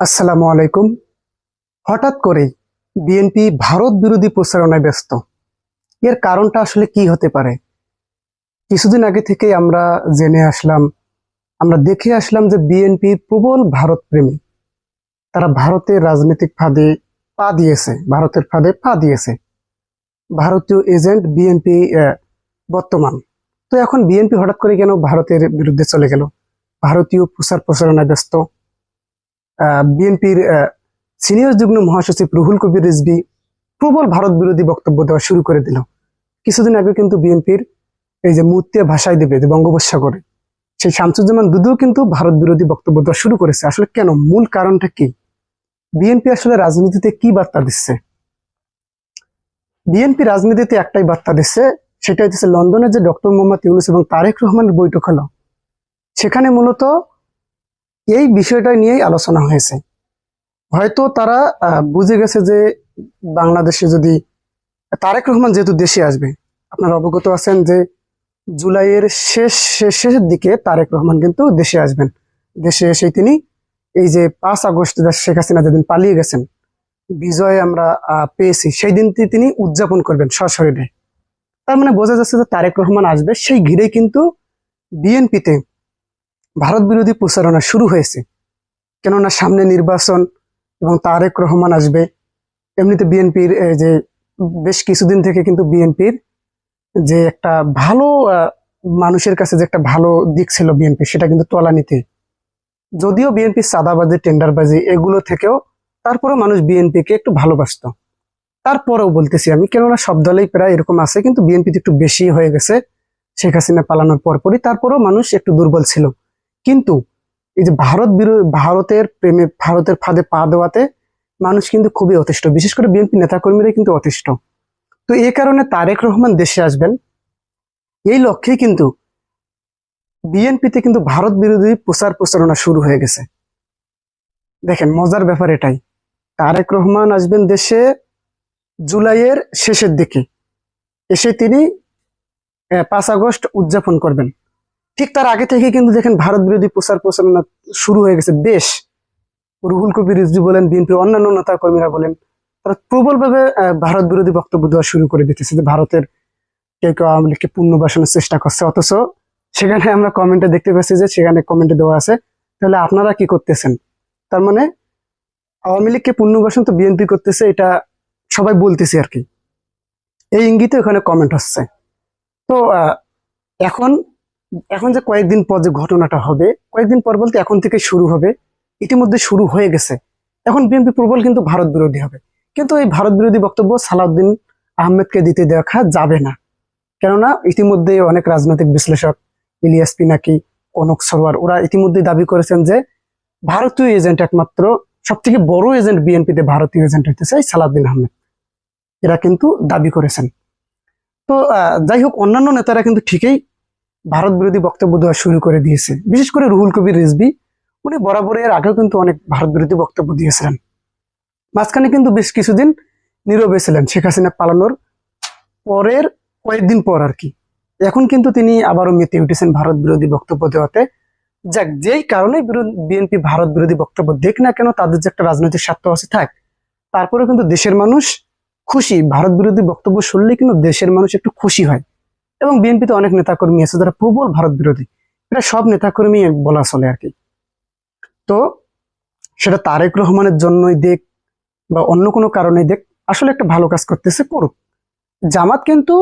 আসসালামু আলাইকুম। হঠাৎ করেই বিএনপি ভারত বিরোধী প্রচারণায় ব্যস্ত। এর কারণটা আসলে কি হতে পারে? কিছুদিন আগে থেকে আমরা জেনে আসলাম, আমরা দেখে আসলাম যে বিএনপি প্রবল ভারত প্রেমী তারা ভারতের রাজনৈতিক ফাঁদে পা দিয়েছে, ভারতের ফাঁদে পা দিয়েছে। ভারতীয় এজেন্ট বিএনপি বর্তমান। তো এখন বিএনপি হঠাৎ করে কেন ভারতের বিরুদ্ধে চলে গেল? ভারতীয় প্রচার প্রচারণায় ব্যস্ত। বিএনপির সিনিয়র যুগ্ম মহাসচিব রুহুল কবির রিজবি প্রবল ভারত বিরোধী বক্তব্য দেওয়া শুরু করে দিল। কিছুদিন আগে কিন্তু বিএনপির এই যে মূর্তি ভাষায় দেবে, যে বঙ্গোপসাগরে, সেই শামসুজ্জামান দুদুও কিন্তু ভারত বিরোধী বক্তব্য দেওয়া শুরু করেছে। আসলে কেন? মূল কারণটা কি? বিএনপি আসলে রাজনীতিতে কি বার্তা দিচ্ছে? বিএনপি রাজনীতিতে একটাই বার্তা দিচ্ছে সেটা হচ্ছে লন্ডনে যে ডক্টর মোহাম্মদ ইউনুস এবং তারেক রহমানের বৈঠক হলো, সেখানে মূলত এই বিষয়টা নিয়েই আলোচনা হয়েছে। হয়তো তারা বুঝে গেছে যে বাংলাদেশে যদি তারেক রহমান যেহেতু দেশে আসবে, আপনারা অবগত আছেন যে জুলাইয়ের শেষ, শেষ- শেষের দিকে তারেক রহমান কিন্তু দেশে আসবেন। দেশে এসে তিনি এই যে পাঁচ আগস্ট শেখ হাসিনা যেদিন পালিয়ে গেছেন, বিজয় আমরা পেয়েছি, সেই দিনটি তিনি উদযাপন করবেন সশরীরে। তার মানে বোঝা যাচ্ছে যে তারেক রহমান আসবে, সেই ঘিরে কিন্তু বিএনপিতে ভারত বিরোধী প্রচারণা শুরু হয়েছে। কেননা সামনে নির্বাচন এবং তারেক রহমান আসবে, এমনিতে বিএনপির যে বেশ কিছুদিন থেকে কিন্তু বিএনপির যে একটা ভালো মানুষের কাছে যে একটা ভালো দিক ছিল বিএনপি, সেটা কিন্তু তলানিতে যদিও বিএনপি সাদাবাজি, টেন্ডারবাজি এগুলো থেকেও তারপরেও মানুষ বিএনপিকে একটু ভালোবাসতো। তারপরেও বলতেছি আমি, কেননা সব দলেই প্রায় এরকম আছে, কিন্তু বিএনপিতে একটু বেশি হয়ে গেছে, শেখ হাসিনা পালানোর পরপরই, তারপরেও মানুষ একটু দুর্বল ছিল। কিন্তু এই যে ভারত ভারতের প্রেমে, ভারতের ফাঁদে পা দেওয়াতে মানুষ কিন্তু খুবই অতিষ্ঠ। বিশেষ করে বিএনপি নেতাকর্মীরা কিন্তু অতিষ্ঠ। তো এই কারণে তারেক রহমান দেশে আসবেন। এই লক্ষ্যেই কিন্তু বিএনপিতে কিন্তু ভারত বিরোধী প্রচার প্রচারণা শুরু হয়ে গেছে। দেখেন, মজার ব্যাপার এটাই। তারেক রহমান আসবেন দেশে জুলাইয়ের শেষের দিকে। এসে তিনি পাঁচ আগস্ট উদযাপন করবেন। ঠিক তার আগে থেকে কিন্তু দেখেন ভারত বিরোধী প্রচার প্রচারণা শুরু হয়ে গেছে। বেশ রুহুল কবির, রিজভি বলেন, বিএনপির অন্যান্য নেতা কর্মীরা বলেন, তারা প্রবলভাবে ভারত বিরোধী বক্তব্য দেওয়া শুরু করে দিতেছে যে ভারতের কেউ কেউ আওয়ামী লীগকে পুনর্বাসনের চেষ্টা করছে। অথচ সেখানে আমরা কমেন্টে দেখতে পাচ্ছি যে সেখানে কমেন্টে দেওয়া আছে, তাহলে আপনারা কি করতেছেন? তার মানে আওয়ামী লীগকে পুনর্বাসন তো বিএনপি করতেছে, এটা সবাই বলতেছে আর কি। এই ইঙ্গিতে ওখানে কমেন্ট হচ্ছে। তো এখন এখন যে কয়েকদিন পর যে ঘটনাটা হবে, কয়েকদিন পর বলতে এখন থেকে শুরু হবে, ইতিমধ্যে শুরু হয়ে গেছে। এখন বিএনপি প্রবল কিন্তু ভারত বিরোধী হবে। কিন্তু এই ভারত বিরোধী বক্তব্য সালাউদ্দিন আহমেদকে দিতে দেখা যাবে না। কেননা ইতিমধ্যে অনেক রাজনৈতিক বিশ্লেষক, ইলিয়াস পিনাকি, কনক সরোয়ার, ওরা ইতিমধ্যে দাবি করেছেন যে ভারতীয় এজেন্ট একমাত্র সব থেকে বড় এজেন্ট বিএনপিতে ভারতীয় এজেন্ট হইতেছে সালাউদ্দিন আহমেদ। এরা কিন্তু দাবি করেছেন। তো যাই হোক, অন্যান্য নেতারা কিন্তু ঠিকই ভারত বিরোধী বক্তব্য দেওয়া শুরু করে দিয়েছে। বিশেষ করে রুহুল কবির রিজবি উনি বরাবর এর আগেও কিন্তু অনেক ভারত বিরোধী বক্তব্য দিয়েছিলেন। মাঝখানে কিন্তু বেশ কিছুদিন নীরবে ছিলেন শেখ হাসিনা পালানোর পরের কয়েকদিন পর আর কি। এখন কিন্তু তিনি আবারও মেতে উঠেছেন ভারত বিরোধী বক্তব্য দেওয়াতে। যাক, যেই কারণে বিএনপি ভারত বিরোধী বক্তব্য দেখ না কেন, তাদের যে একটা রাজনৈতিক স্বার্থ আছে থাক। তারপরে কিন্তু দেশের মানুষ খুশি। ভারত বিরোধী বক্তব্য শুনলে কিন্তু দেশের মানুষ একটু খুশি হয়। এবং বিএনপিতে অনেক নেতাকর্মী আছে যারা প্রবল ভারত বিরোধী। এটা সব নেতাকর্মী বলা চলে আর কি। তো সেটা তারেক রহমানের জন্যই দেখ বা অন্য কোনো কারণে দেখ, আসলে একটা ভালো কাজ করতেছে, করুক। জামাত কিন্তু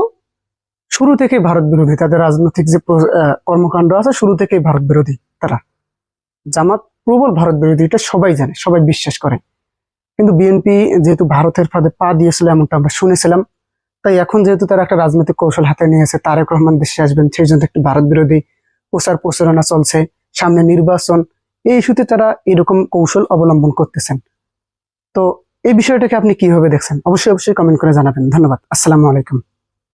শুরু থেকেই ভারত বিরোধী, তাদের রাজনৈতিক যে কর্মকাণ্ড আছে, শুরু থেকেই ভারত বিরোধী তারা। জামাত প্রবল ভারত বিরোধী, এটা সবাই জানে, সবাই বিশ্বাস করে। কিন্তু বিএনপি যেহেতু ভারতের ফাঁদে পা দিয়েছিল, এমনটা আমরা শুনেছিলাম। তাই এখন যেহেতু তারা একটা রাজনৈতিক কৌশল হাতে নিয়েছে তারেক রহমান দেশে আসবেন, সেই জন্য একটি ভারত বিরোধী প্রচার প্রচারণা চলছে, সামনে নির্বাচন। এই ইস্যুতে তারা এরকম কৌশল অবলম্বন করতেছেন। তো এই বিষয়টাকে আপনি কীভাবে দেখছেন? অবশ্যই অবশ্যই কমেন্ট করে জানাবেন। ধন্যবাদ। আসসালামু আলাইকুম।